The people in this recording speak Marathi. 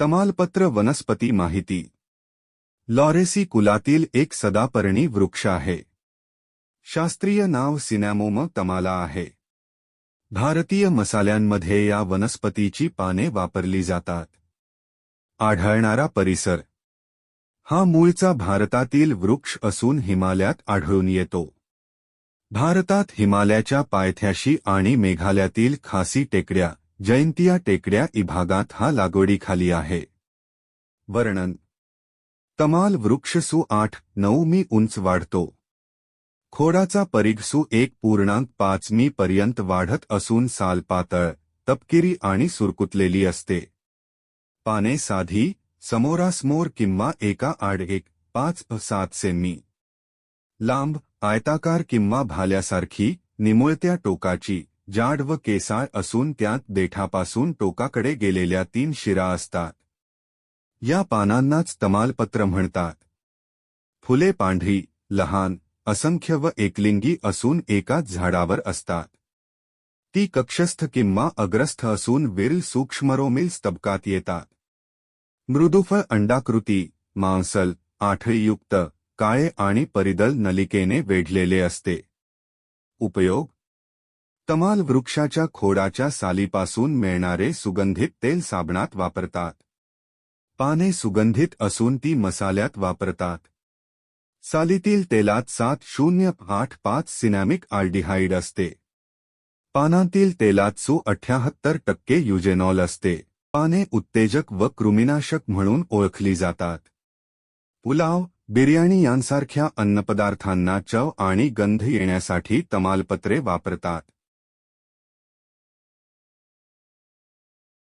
तमालपत्र वनस्पती माहिती. लॉरेसी कुलातील एक सदापर्णी वृक्ष आहे. शास्त्रीय नाव सिनॅमोम तमाला आहे. भारतीय मसाल्यांमध्ये या वनस्पतीची पाने वापरली जातात. आढळणारा परिसर. हा मूळचा भारतातील वृक्ष असून हिमालयात आढळून येतो. भारतात हिमालयाच्या पायथ्याशी आणि मेघालयातील खासी टेकड्या जयंतिया टेकड्या इभागात हा लागवडीखाली आहे. वर्णन. तमाल वृक्षसू आठ नऊ मी उंच वाढतो. खोडाचा परिघसू एक पूर्णांक पाच मी पर्यंत वाढत असून साल पातळ तपकिरी आणि सुरकुतलेली असते. पाने साधी समोरासमोर किंवा एका आड एक पाच सात सेमी. लांब आयताकार किंवा भाल्यासारखी निमुळत्या टोकाची. जाड व केसाळ असून त्यात देठापासून टोकाकडे गेलेल्या तीन शिरा असतात. या पानांनाच तमालपत्र म्हणतात. फुले पांढरी लहान असंख्य व एकलिंगी असून एकाच झाडावर असतात. ती कक्षस्थ किंवा अग्रस्थ असून विरल सूक्ष्मरोमिल स्तबकात येतात. मृदुफळ अंडाकृती मांसल आठळीयुक्त काळे आणि परिदल नलिकेने वेढलेले असते. उपयोग तमाल वृक्षाच्या खोडाच्या सालीपासून मिळणारे सुगंधित तेल साबणात वापरतात. पाने सुगंधित असून ती मसाल्यात वापरतात. सालीतील तेलात सात शून्य आठ पाच सिनॅमिक आल्डिहाइड असते. पानांतील तेलात सु अठ्याहत्तर टक्के युजेनॉल असते. पाने उत्तेजक व कृमिनाशक म्हणून ओळखली जातात. पुलाव बिर्याणी यांसारख्या अन्नपदार्थांना चव आणि गंध येण्यासाठी तमालपत्रे वापरतात.